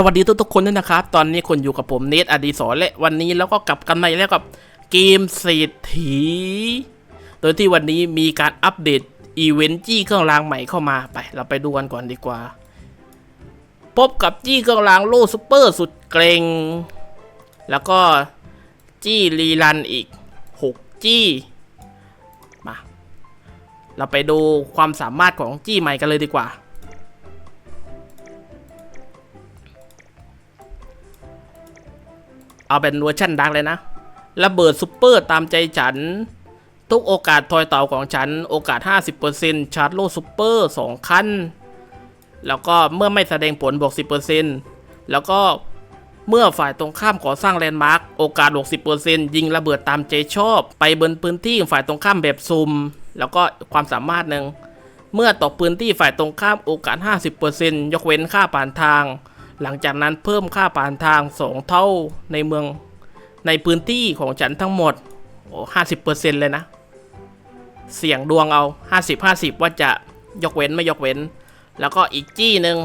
สวัสดีทุกทุกๆคนด้วยนะครับ ตอนนี้คุณอยู่กับผมเนทอดีศรและวันนี้แล้วก็กลับกันใหม่แล้วกับเกมเศรษฐี โดยที่วันนี้มีการอัปเดตอีเวนต์จี้เครื่องรางใหม่เข้ามาไป เราไปดูกันก่อนดีกว่า พบกับจี้เครื่องรางโล่ซูเปอร์สุดเกรงแล้วก็จี้รีรันอีก 6 จี้มาเราไปดูความสามารถของจี้ใหม่กันเลยดีกว่า เอาเป็นเวอร์ชันดักเลยนะระเบิดซุปเปอร์ตามใจฉัน ทุกโอกาสทอยเต่าของฉัน โอกาส 50%ชาร์จโลซุปเปอร์2ขั้น แล้วก็เมื่อไม่แสดงผลบวก 10%แล้วก็เมื่อฝ่ายตรงข้ามก่อสร้างแลนด์มาร์คโอกาส 60%ยิงระเบิดตามใจชอบ ไปบนพื้นที่ฝ่ายตรงข้ามแบบซุ่มแล้วก็ความสามารถหนึ่งเมื่อตกพื้นที่ฝ่ายตรงข้ามโอกาส 50%ยกเว้นค่าผ่านทาง หลังจากนั้นเพิ่มค่าผ่านทาง 2 เท่าในเมืองในพื้นที่ของฉันทั้งหมดโอ้ห้าสิบเปอร์เซ็นต์เลยนะ เสี่ยงดวงเอา50 50ว่าจะยกเว้นไม่ยกเว้น แล้วก็อีกจี้หนึ่ง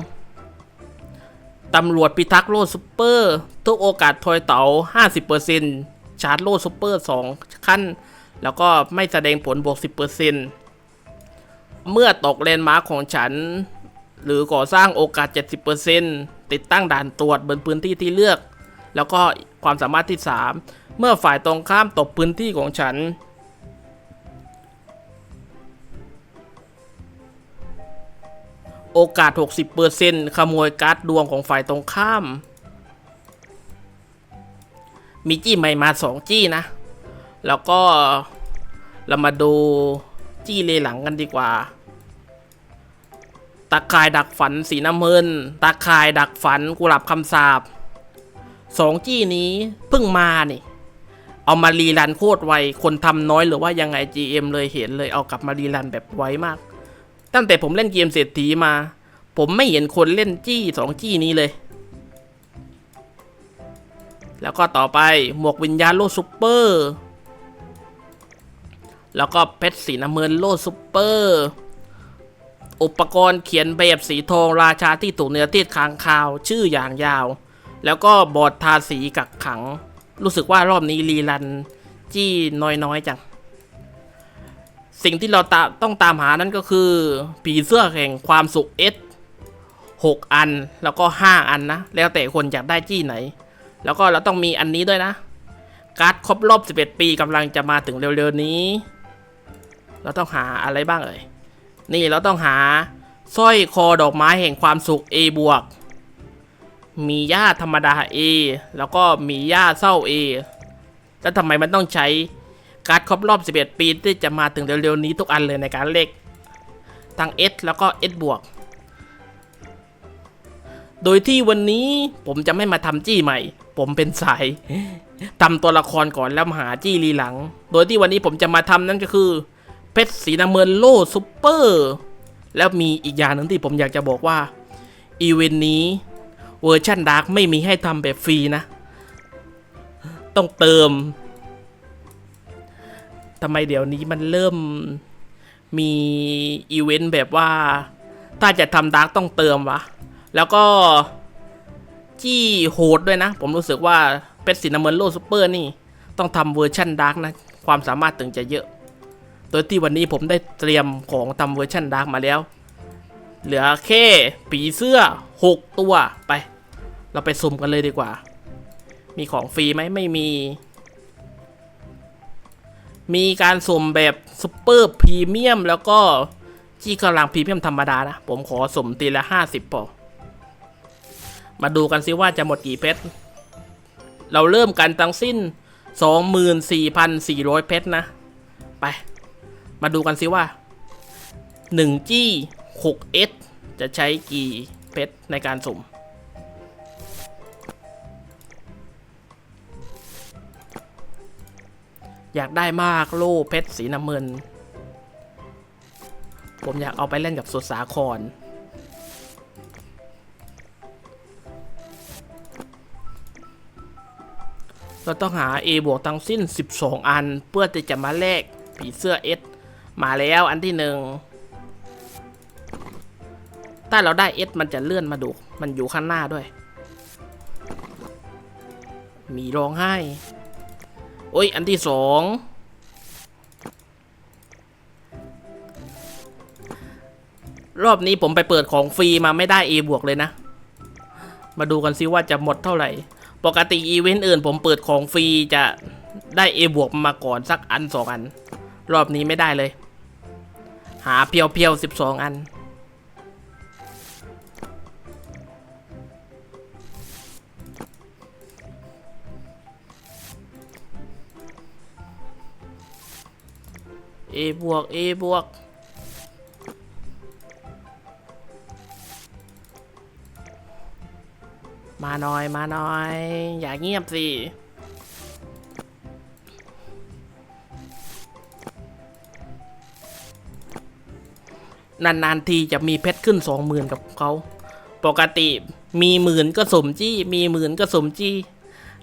ตำรวจพิทักษ์โลดซุปเปอร์ทุกโอกาสทอยเต๋า50%ชาร์จโลดซุปเปอร์2ขั้น แล้วก็ไม่แสดงผลบวก10%เมื่อตกเลนมาร์ของฉัน หรือก่อสร้างโอกาส70%ติ ติดตั้งด่านตรวจบนพื้นที่ที่เลือก แล้วก็ความสามารถที่ 3 เมื่อฝ่ายตรงข้ามตกพื้นที่ของฉัน โอกาส 60%ขโมยการ์ดดวงของฝ่ายตรงข้าม มีจี้ใหม่มา 2 จี้นะ แล้วก็เรามาดูจี้เลหลังกันดีกว่า ตาข่ายดักฝันสีน้ำเงิน ตาข่ายดักฝันกุหลาบคำสาบสองจี้นี้เพิ่งมานี่ เอามารีรันโคตรไว คนทำน้อยหรือว่ายังไง GM เลยเห็นเลยเอากลับมารีรันแบบไวมาก ตั้งแต่ผมเล่นเกมเศรษฐีมา ผมไม่เห็นคนเล่นจี้สองจี้นี้เลย แล้วก็ต่อไปหมวกวิญญาณโลซุปเปอร์ แล้วก็เพชรสีน้ำเงินโลซุปเปอร์ อุปกรณ์เขียนแบบสีทองราชาที่ถูกเนื้อทียดค้างคาว ชื่ออย่างยาว แล้วก็บอร์ดทาสีกักขัง รู้สึกว่ารอบนี้รีรันจี้น้อยๆจัง สิ่งที่เราตาต้องตามหานั่นก็คือ ผีเสื้อแห่งความสุขเอสหกอันแล้วก็ห้าอันนะ แล้วแต่คนอยากได้จี้ไหน แล้วก็เราต้องมีอันนี้ด้วยนะ การ์ดครบรอบ 11 ปีกำลังจะมาถึงเร็วๆนี้ เราต้องหาอะไรบ้างเอ่ย นี่เราต้องหาสร้อยคอดอกไม้แห่งความสุข A บวก มีย่าธรรมดา A แล้วก็มีย่าเศร้า A แล้วทำไมมันต้องใช้การ์ดครบรอบ 11 ปีที่จะมาถึงเร็วๆนี้ทุกอันเลยในการเลขทั้ง S แล้วก็ S บวก โดยที่วันนี้ผมจะไม่มาทำจี้ใหม่ ผมเป็นสายทำตัวละครก่อนแล้วมาหาจี้รีหลัง โดยที่วันนี้ผมจะมาทำนั่นก็คือ เพชรสีน้ำเงินโล่ซุปเปอร์ แล้วมีอีกอย่างหนึ่งที่ผมอยากจะบอกว่า อีเวนต์นี้เวอร์ชันดาร์กไม่มีให้ทำแบบฟรีนะ ต้องเติมทำไมเดี๋ยวนี้มันเริ่มมีอีเวนต์แบบว่า ถ้าจะทำดาร์กต้องเติมวะ แล้วก็จี้โหดด้วยนะ ผมรู้สึกว่าเพชรสีน้ำเงินโล่ซุปเปอร์นี่ ต้องทำเวอร์ชันดาร์กนะ ความสามารถถึงจะเยอะ โดยที่วันนี้ผมได้เตรียมของทำเวอร์ชันดาร์กมาแล้ว เหลือแค่ผีเสื้อ 6 ตัวไป เราไปสุ่มกันเลยดีกว่า มีของฟรีไหมไม่มี มีการสุ่มแบบซุปเปอร์พรีเมียมแล้วก็จี้กำลังพรีเมียมธรรมดานะ ผมขอสุ่มตีละ 50พอมาดูกันซิว่าจะหมดกี่เพชร เราเริ่มกันทั้งสิ้น 24,400 เพชรนะ ไป มาดูกันซิว่า1จี้ 6S จะใช้กี่เพชรในการสุ่ม อยากได้มากโล่เพชรสีน้ำเงิน ผมอยากเอาไปเล่นกับสุดสาคร เราต้องหา A บวกทั้งสิ้น 12 อัน เพื่อที่จะมาแลกผีเสื้อ S มาแล้วอันที่หนึ่งถ้าเราได้ S มันจะเลื่อนมาดู มันอยู่ข้างหน้าด้วย มีร้องไห้ โอ้ย อันที่สอง รอบนี้ผมไปเปิดของฟรีมาไม่ได้ A บวกเลยนะ มาดูกันซิว่าจะหมดเท่าไหร่ ปกติอีเวนต์อื่นผมเปิดของฟรีจะได้ A บวกมาก่อนสักอันสองอัน รอบนี้ไม่ได้เลย หาเพียวเพียวสิบสองอัน A บวก A บวกมาหน่อย มาหน่อย อย่าเงียบสิ นานๆทีจะมีเพชรขึ้นสองหมื่นกับเขา ปกติมีหมื่นก็สมจี้ มีหมื่นก็สมจี้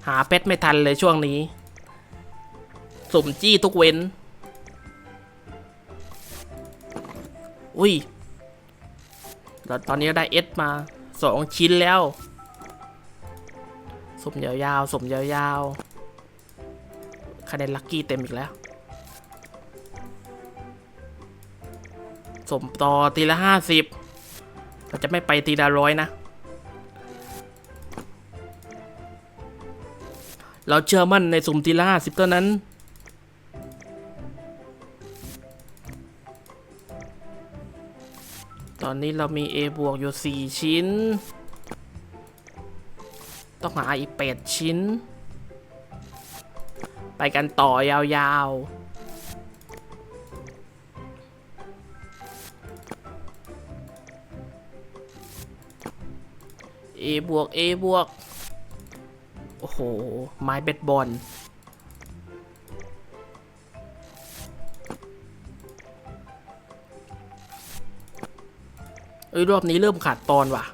หาเพชรไม่ทันเลยช่วงนี้ สมจี้ทุกเว้น อุ้ยแล้วตอนนี้ได้เอสมาสองชิ้นแล้ว สมยาวๆสมยาวๆคะแนนลัคกี้เต็มอีกแล้ว สมต่อทีละห้าสิบเราจะไม่ไปทีละร้อยนะ เราเชื่อมั่นในสุ่มทีละห้าสิบเท่านั้น ตอนนี้เรามี A บวกอยู่ 4 ชิ้น ต้องหาอีก 8 ชิ้น ไปกันต่อยาวๆ A บวก A บวก โอ้โห ไม้เบสบอล เอ้ย รอบนี้เริ่มขาดตอนว่ะ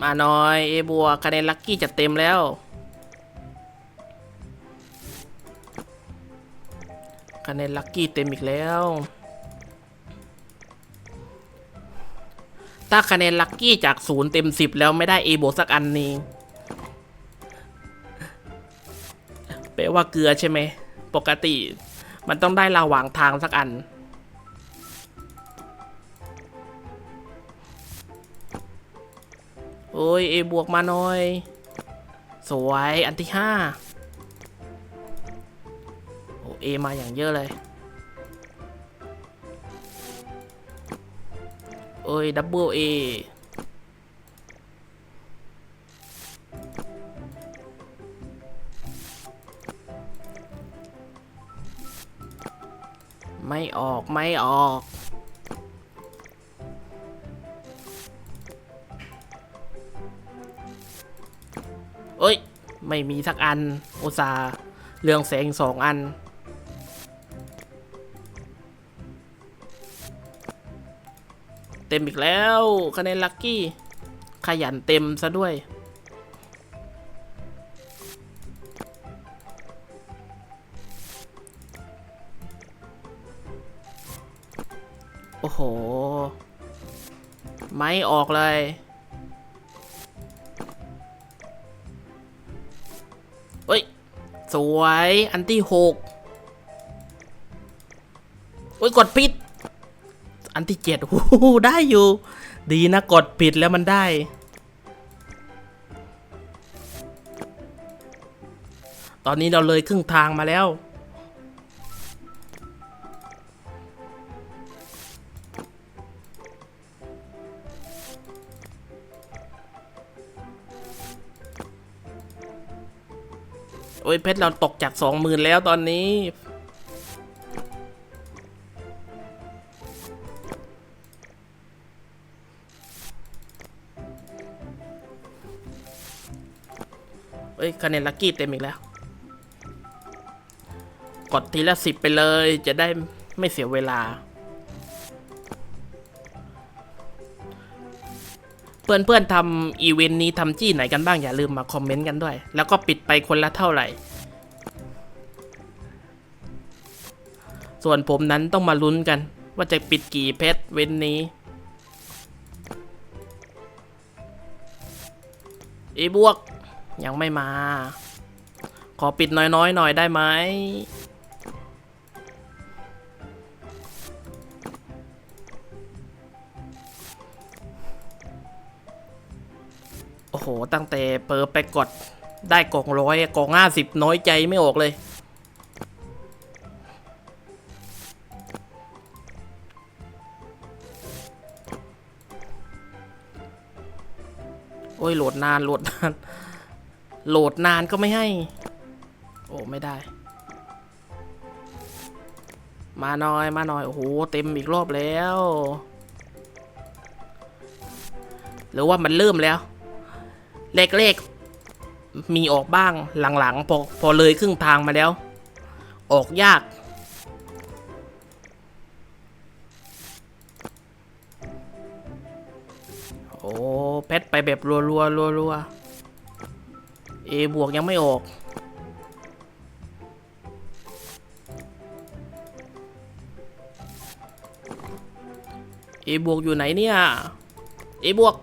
มาหน่อยเอบัวคะแนนลัคกี้จะเต็มแล้ว คะแนนลัคกี้เต็มอีกแล้ว ถ้าคะแนนลัคกี้จากศูนย์เต็มสิบแล้วไม่ได้เอบวกสักอันนี้แปลว่าเกลือใช่ไหม ปกติ มันต้องได้ระหว่างทางสักอัน โอ้ยเอบวกมาหน่อย สวย อันที่ห้าโอ้เอมาอย่างเยอะเลย โอ้ยดับเบิลเอไม่ออกไม่ออกเอ้ย ไม่มีสักอันอุตส่าเรืองแสงสองอัน ต็มอีกแล้วคะแนนลัคกี้ ขยันเต็มซะด้วย โอ้โห ไม่ออกเลยเฮ้ย สวย อันที่หกโอ้ย กดผิด อันที่เจ็ดโอ้โหได้อยู่ ดีนะกดผิดแล้วมันได้ ตอนนี้เราเลยครึ่งทางมาแล้ว โอ้ยเพชรเราตกจากสองหมื่นแล้วตอนนี้ อ้ยคะแนนลัคกี้เต็มอีกแล้ว กดทีละสิบไปเลย จะได้ไม่เสียเวลา เพื่อนๆทำอีเวนต์นี้ทำจี้ไหนกันบ้างอย่าลืมมาคอมเมนต์กันด้วย แล้วก็ปิดไปคนละเท่าไหร่ ส่วนผมนั้นต้องมาลุ้นกัน ว่าจะปิดกี่เพชรเว้นนี้เอบวก ยังไม่มา ขอปิดน้อยๆหน่อยได้ไหมโอ้โห ตั้งแต่เปิดไปกดได้กองร้อยกองห้าสิบน้อยใจไม่ออกเลย โอ้ยโหลดนานโหลดนาน โหลดนานก็ไม่ให้ โอ้ไม่ได้ มาหน่อยมาหน่อย โอ้โห เต็มอีกรอบแล้ว หรือว่ามันเริ่มแล้ว เลขๆมีออกบ้างหลังๆ พอพอเลยครึ่งทางมาแล้ว ออกยากโอ้เพชรไปแบบรัวรัวรัวรั วเอบวกยังไม่ออกเอบวกอยู่ไหนเนี่ยเอบวก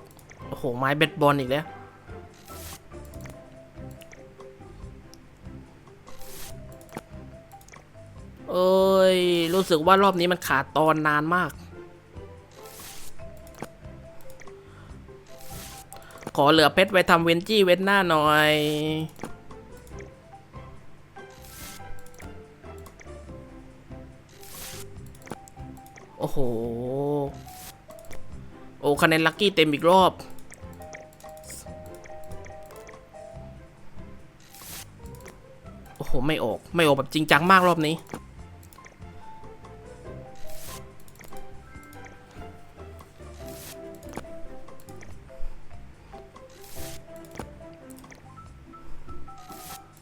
โอ้โห ไม้เบสบอลอีกแล้ว เอ้ย รู้สึกว่ารอบนี้มันขาดตอนนานมาก อเหลือเพชรไว้ทำเวนจี้เวนหน้าหน่อย โอ้โห โอ้คะแนนลัคกี้เต็มอีกรอบโอ้โห ไม่ออก ไม่ออกแบบจริงจังมากรอบนี้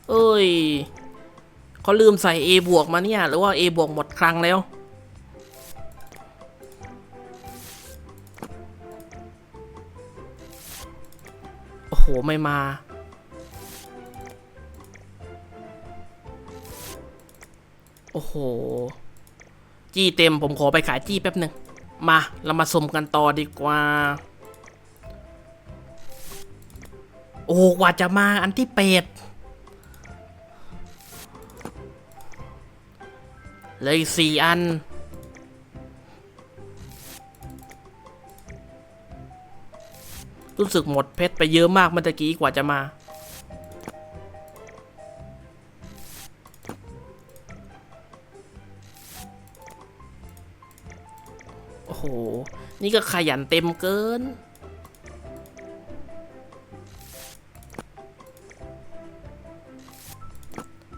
เอ้ยเขาลืมใส่ A บวกมาเนี่ย หรือว่า A บวกหมดครั้งแล้ว โอ้โห ไม่มา โอ้โห จี้เต็มผมขอไปขายจี้แป๊บหนึ่ง มา เรามาสมกันต่อดีกว่า โอ้กว่าจะมาอันที่เป็ด เลยสี่อัน รู้สึกหมดเพชรไปเยอะมากเมื่อกี้กว่าจะมาโอ้โห นี่ก็ขยันเต็มเกิน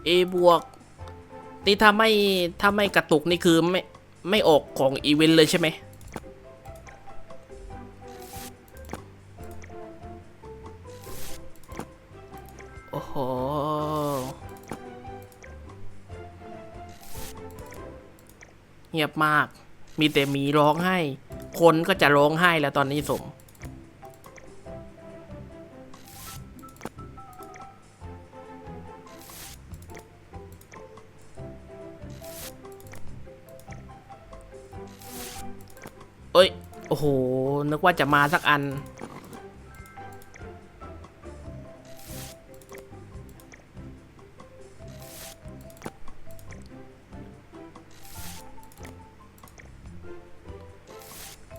A บวก นี่ถ้าไม่ถ้าไม่กระตุกนี่คือไม่ไม่ออกของอีเวนต์เลยใช่ไหมโอ้โห เงียบมาก มีแต่มีร้องไห้ คนก็จะร้องไห้แล้วตอนนี้สม ว่าจะมาสักอัน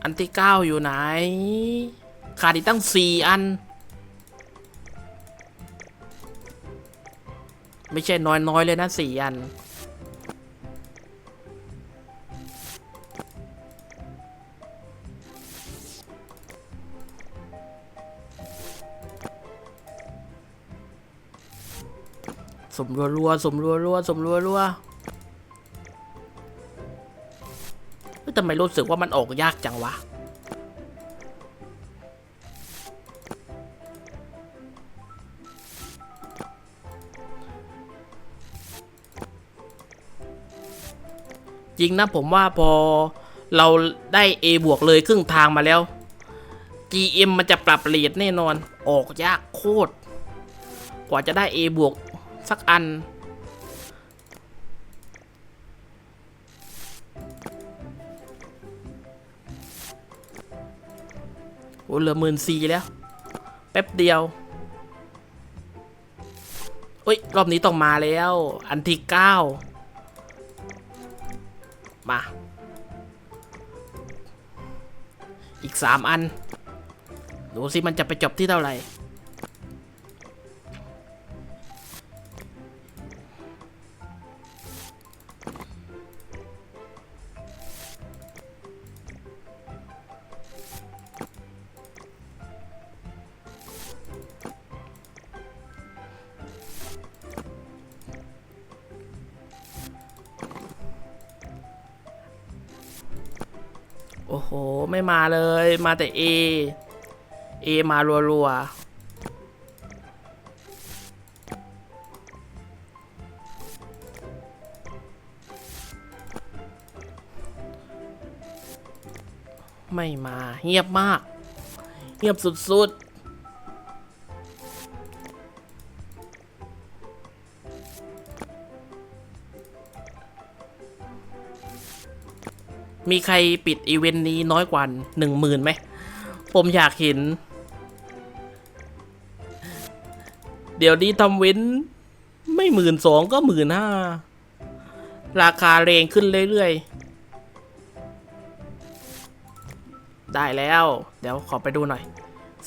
อันที่เก้าอยู่ไหน ขาดอีกตั้งสี่อัน ไม่ใช่น้อยๆเลยนะสี่อัน มรัวรัวๆสมรัวรัวๆสมรัวรัวๆเฮ้ยทำไมรู้สึกว่ามันออกยากจังวะ จริงนะผมว่าพอเราได้ A บวกเลยครึ่งทางมาแล้ว GM มันจะปรับเรทแน่นอน ออกยากโคตร กว่าจะได้ A บวก สักอัน โอ้เหลือหมื่นสี่แล้ว แป๊บเดียวเอ้ย รอบนี้ต้องมาแล้ว อันที่เก้ามา อีกสามอัน ดูสิมันจะไปจบที่เท่าไหร่ ไม่มาเลย มาแต่ A A มารัวๆ ไม่มา เงียบมาก เงียบสุดๆ มีใครปิดอีเวนต์นี้น้อยกว่าหนึ่งหมื่นไหม ผมอยากเห็น เดี๋ยวนี้ทำเว้น ไม่หมื่นสองก็หมื่นห้า ราคาแรงขึ้นเรื่อยๆ ได้แล้ว เดี๋ยวขอไปดูหน่อย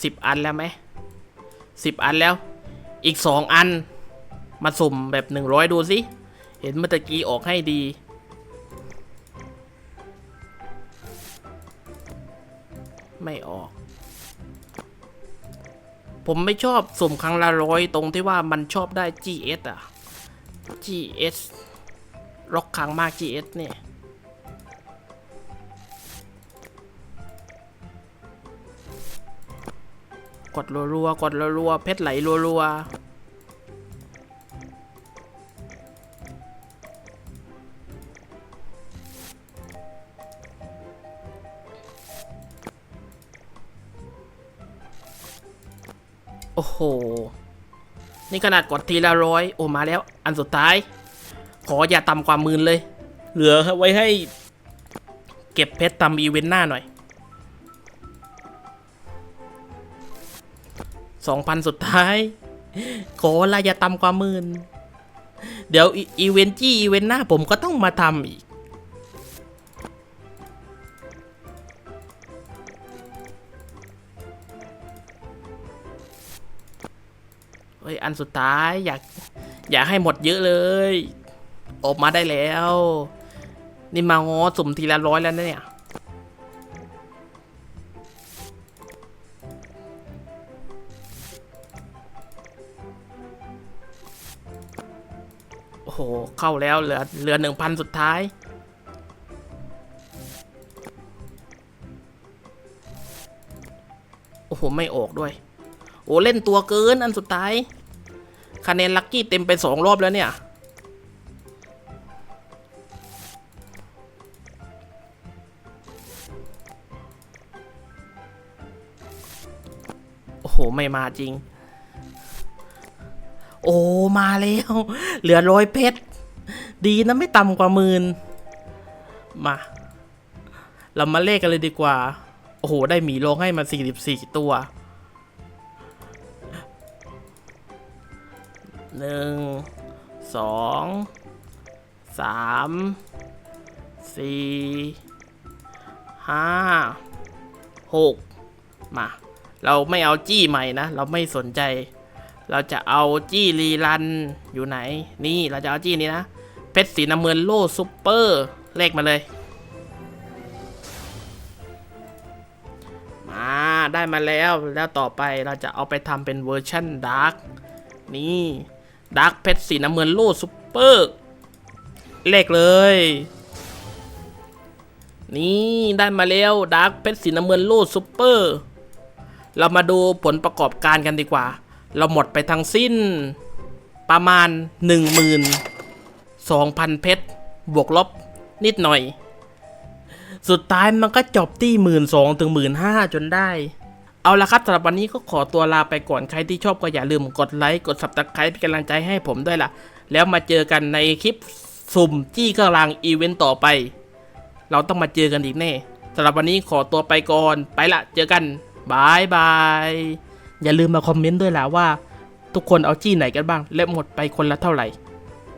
สิบอันแล้วไหมสิบอันแล้ว อีกสองอัน มาสุ่มแบบหนึ่งร้อยดูสิ เห็นเมื่อตะกี้ออกให้ดี ไม่ออก ผมไม่ชอบสุ่มครั้งละร้อยตรงที่ว่ามันชอบได้ GS อะ GS ล็อกครั้งมาก GS เนี่ยกดรัวๆกดรัวๆเพชรไหลรัวๆ นี่ขนาดกดทีละร้อยโอ้มาแล้ว อันสุดท้าย ขออย่าต่ำกว่าหมื่นเลย เหลือไว้ให้ เก็บเพชรทำอีเวนต์หน้าหน่อยสองพันสุดท้าย ขอละอย่าต่ำกว่าหมื่นเดี๋ยวอีอีเวนต์จี้อีเวนต์หน้าผมก็ต้องมาทำอีก ฮ้ยอันสุดท้ายอยากอยากให้หมดเยอะเลย ออกมาได้แล้ว นี่มางอสุ่มทีละร้อยแล้วนะเนี่ยโอ้โห เข้าแล้วเหลือเหลือหนึ่งพันสุดท้ายโอ้โห ไม่ออกด้วย โอ้เล่นตัวเกินอันสุดท้าย คะแนนลัคกี้เต็มไปสองรอบแล้วเนี่ย โอ้โห ไม่มาจริง โอ้ มาแล้ว เหลือร้อยเพชร ดีนะไม่ต่ำกว่าหมื่นมา เรามาเลขกันเลยดีกว่า โอ้โห ได้หมีโลงให้มา 44 ตัว หนึ่งสองสามสี่ห้าหกมา เราไม่เอาจี้ใหม่นะ เราไม่สนใจ เราจะเอาจี้รีรันอยู่ไหน นี่เราจะเอาจี้นี้นะ เพชรสีน้ำเงินโล่ซุปเปอร์ เลขมาเลย มาได้มาแล้วแล้วต่อไปเราจะเอาไปทำเป็นเวอร์ชั่นดาร์กนี่ ดาร์กเพชรสีน้ำเงินโล่ซุปเปอร์เลขเลย นี่ได้มาแล้วดาร์กเพชรสีน้ำเงินโล่ซุปเปอร์ เรามาดูผลประกอบการกันดีกว่า เราหมดไปทั้งสิ้น ประมาณ 12,000 เพชร บวกลบนิดหน่อย สุดท้ายมันก็จบที่หมื่นสองถึงหมื่นห้าจนได้ เอาละครับสำหรับวันนี้ก็ขอตัวลาไปก่อนใครที่ชอบก็อย่าลืมกดไลค์กด subscribe เป็นกำลังใจให้ผมด้วยล่ะ แล้วมาเจอกันในคลิปสุ่มจี้ข้างล่างอีเวนต์ต่อไป เราต้องมาเจอกันอีกแน่สำหรับวันนี้ขอตัวไปก่อนไปละเจอกันบายบายอย่าลืมมาคอมเมนต์ด้วยล่ะว่า ทุกคนเอาจี้ไหนกันบ้าง และหมดไปคนละเท่าไหร่